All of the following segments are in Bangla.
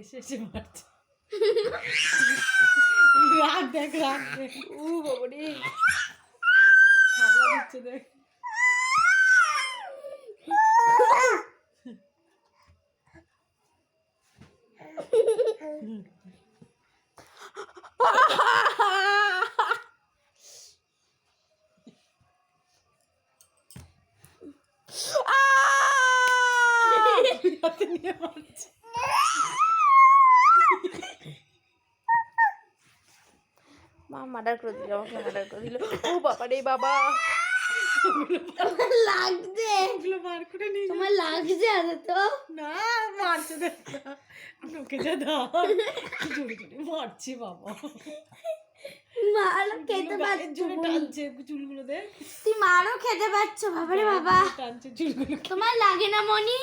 এসে এসে মারছে রাগ দেখ রাগ দেখ উ বাবা রে খাবার দিচ্ছে দেখ হাতে মার্ডার করে দিল আমাকে মার্ডার করে দিল। ও বাবা। রে বাবা লাগছে বার করে নিয়ে তোমার লাগছে আরে তো? না মারছে ঢুকে যা দাও। মারছে বাবা। মারো খেতে টানছে চুলগুলো দেখ তুই মারও খেতে পারছ বাবারে বাবা। টানছে চুলগুলো। তোমার লাগে না মনি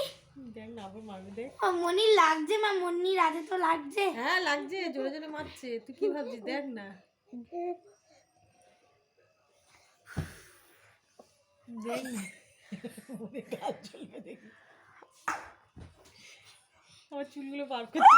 দেখ না আবার মারবে দেখ। ও, মনি লাগছে মা মনি রাতে তো লাগছে। হ্যাঁ লাগছে জোরে জোরে মারছে। তুই কি ভাবছিস? দেখ না। দেখ না ওরে গাল জ্বলবে দেখ আমার চুলগুলো বার করছে